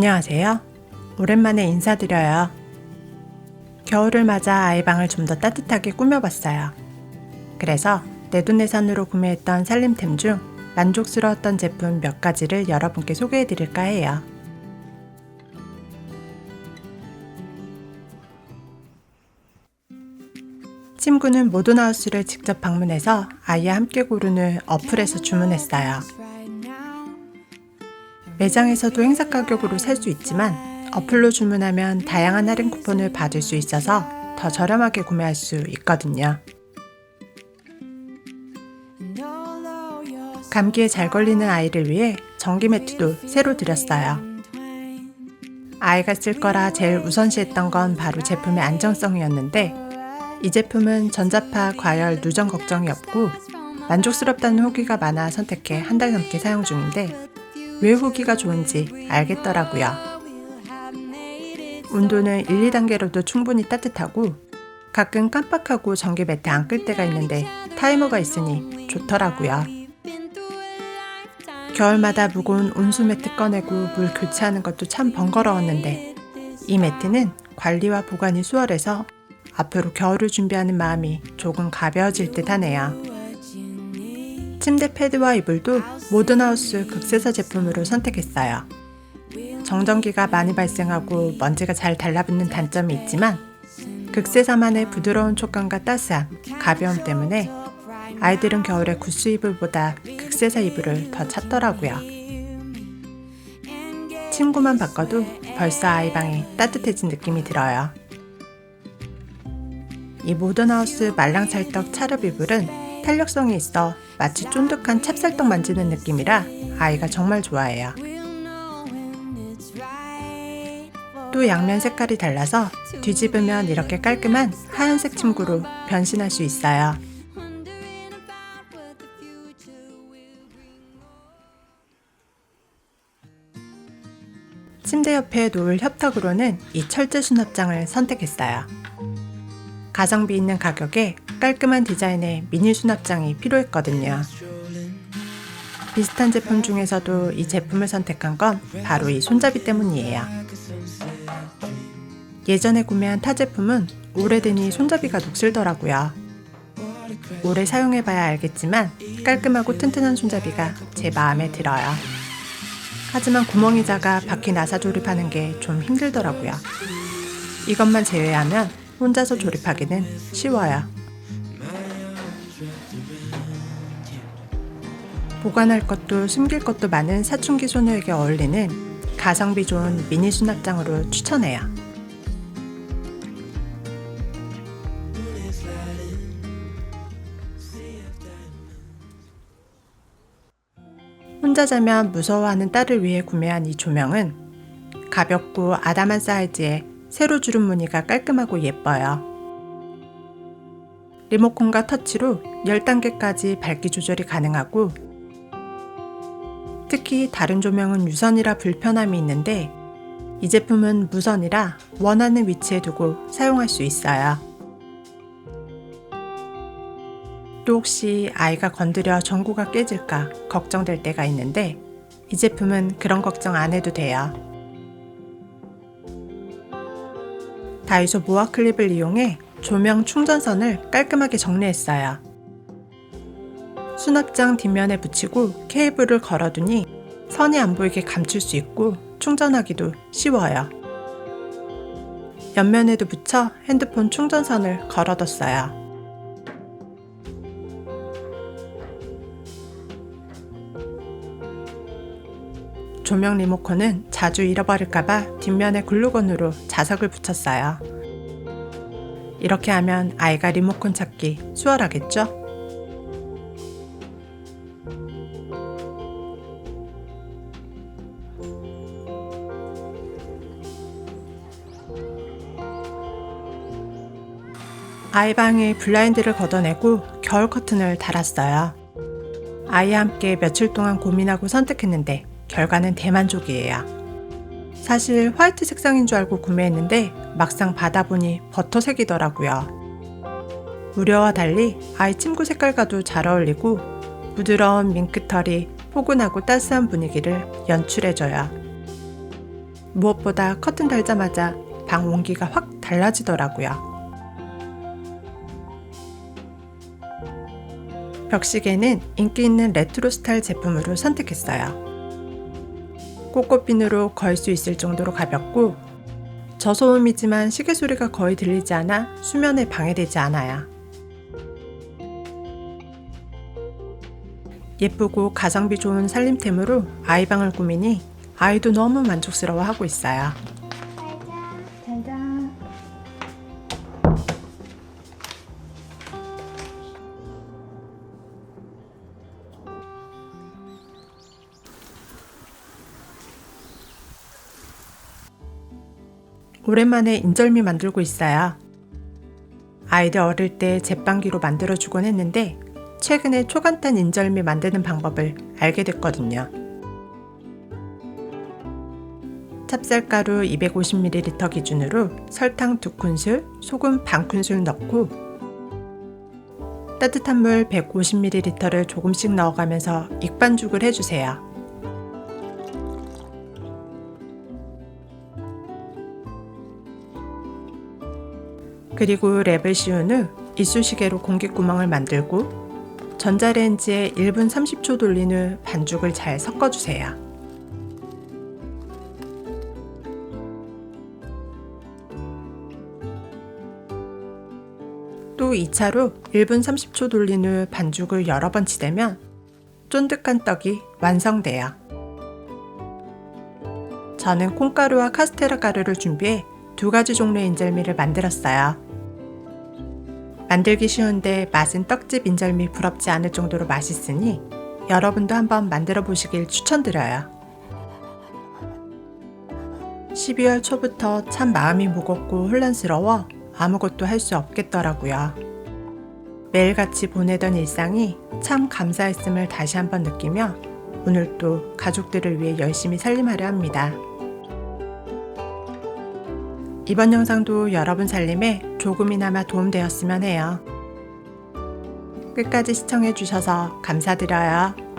안녕하세요. 오랜만에 인사드려요. 겨울을 맞아 아이방을 좀 더 따뜻하게 꾸며봤어요. 그래서 내돈내산으로 구매했던 살림템 중 만족스러웠던 제품 몇 가지를 여러분께 소개해드릴까 해요. 친구는 모던하우스를 직접 방문해서 아이와 함께 고르는 어플에서 주문했어요. 매장에서도 행사 가격으로 살 수 있지만 어플로 주문하면 다양한 할인 쿠폰을 받을 수 있어서 더 저렴하게 구매할 수 있거든요. 감기에 잘 걸리는 아이를 위해 전기 매트도 새로 들였어요. 아이가 쓸 거라 제일 우선시했던 건 바로 제품의 안정성이었는데 이 제품은 전자파, 과열, 누전 걱정이 없고 만족스럽다는 후기가 많아 선택해 한 달 넘게 사용 중인데 왜 후기가 좋은지 알겠더라고요. 온도는 1, 2단계로도 충분히 따뜻하고 가끔 깜빡하고 전기 매트 안 끌 때가 있는데 타이머가 있으니 좋더라고요. 겨울마다 무거운 온수 매트 꺼내고 물 교체하는 것도 참 번거로웠는데 이 매트는 관리와 보관이 수월해서 앞으로 겨울을 준비하는 마음이 조금 가벼워질 듯 하네요. 침대 패드와 이불도 모던하우스 극세사 제품으로 선택했어요. 정전기가 많이 발생하고 먼지가 잘 달라붙는 단점이 있지만 극세사만의 부드러운 촉감과 따스함, 가벼움 때문에 아이들은 겨울에 구스 이불보다 극세사 이불을 더 찾더라고요. 친구만 바꿔도 벌써 아이 방이 따뜻해진 느낌이 들어요. 이 모던하우스 말랑찰떡 차렵 이불은 탄력성이 있어 마치 쫀득한 찹쌀떡 만지는 느낌이라 아이가 정말 좋아해요. 또 양면 색깔이 달라서 뒤집으면 이렇게 깔끔한 하얀색 침구로 변신할 수 있어요. 침대 옆에 놓을 협탁으로는 이 철제 수납장을 선택했어요. 가성비 있는 가격에 깔끔한 디자인의 미니 수납장이 필요했거든요. 비슷한 제품 중에서도 이 제품을 선택한 건 바로 이 손잡이 때문이에요. 예전에 구매한 타 제품은 오래되니 손잡이가 녹슬더라고요. 오래 사용해봐야 알겠지만 깔끔하고 튼튼한 손잡이가 제 마음에 들어요. 하지만 구멍이 작아 바퀴 나사 조립하는 게 좀 힘들더라고요. 이것만 제외하면 혼자서 조립하기는 쉬워요. 보관할 것도 숨길 것도 많은 사춘기 소녀에게 어울리는 가성비 좋은 미니 수납장으로 추천해요. 혼자 자면 무서워하는 딸을 위해 구매한 이 조명은 가볍고 아담한 사이즈에 세로 주름 무늬가 깔끔하고 예뻐요. 리모컨과 터치로 10단계까지 밝기 조절이 가능하고 특히 다른 조명은 유선이라 불편함이 있는데 이 제품은 무선이라 원하는 위치에 두고 사용할 수 있어요. 또 혹시 아이가 건드려 전구가 깨질까 걱정될 때가 있는데 이 제품은 그런 걱정 안 해도 돼요. 다이소 모아 클립을 이용해 조명 충전선을 깔끔하게 정리했어요. 수납장 뒷면에 붙이고 케이블을 걸어두니 선이 안 보이게 감출 수 있고 충전하기도 쉬워요. 옆면에도 붙여 핸드폰 충전선을 걸어뒀어요. 조명 리모컨은 자주 잃어버릴까봐 뒷면에 글루건으로 자석을 붙였어요. 이렇게 하면 아이가 리모컨 찾기 수월하겠죠? 아이방에 블라인드를 걷어내고 겨울 커튼을 달았어요. 아이와 함께 며칠 동안 고민하고 선택했는데 결과는 대만족이에요. 사실 화이트 색상인 줄 알고 구매했는데 막상 받아보니 버터색이더라고요. 우려와 달리 아이 침구 색깔과도 잘 어울리고 부드러운 밍크털이 포근하고 따스한 분위기를 연출해줘요. 무엇보다 커튼 달자마자 방 온기가 확 달라지더라고요. 벽시계는 인기 있는 레트로 스타일 제품으로 선택했어요. 꽃꽃핀으로 걸 수 있을 정도로 가볍고 저소음이지만 시계 소리가 거의 들리지 않아 수면에 방해되지 않아요. 예쁘고 가성비 좋은 살림템으로 아이 방을 꾸미니 아이도 너무 만족스러워하고 있어요. 오랜만에 인절미 만들고 있어요. 아이들 어릴 때 제빵기로 만들어주곤 했는데 최근에 초간단 인절미 만드는 방법을 알게 됐거든요. 찹쌀가루 250ml 기준으로 설탕 2큰술, 소금 반 큰술 넣고 따뜻한 물 150ml를 조금씩 넣어가면서 익반죽을 해주세요. 그리고 랩을 씌운 후 이쑤시개로 공기구멍을 만들고 전자레인지에 1분 30초 돌린 후 반죽을 잘 섞어주세요. 또 2차로 1분 30초 돌린 후 반죽을 여러 번 치대면 쫀득한 떡이 완성돼요. 저는 콩가루와 카스테라 가루를 준비해 두 가지 종류의 인절미를 만들었어요. 만들기 쉬운데 맛은 떡집 인절미 부럽지 않을 정도로 맛있으니 여러분도 한번 만들어 보시길 추천드려요. 12월 초부터 참 마음이 무겁고 혼란스러워 아무것도 할 수 없겠더라고요. 매일같이 보내던 일상이 참 감사했음을 다시 한번 느끼며 오늘 또 가족들을 위해 열심히 살림하려 합니다. 이번 영상도 여러분 살림에 조금이나마 도움되었으면 해요. 끝까지 시청해주셔서 감사드려요.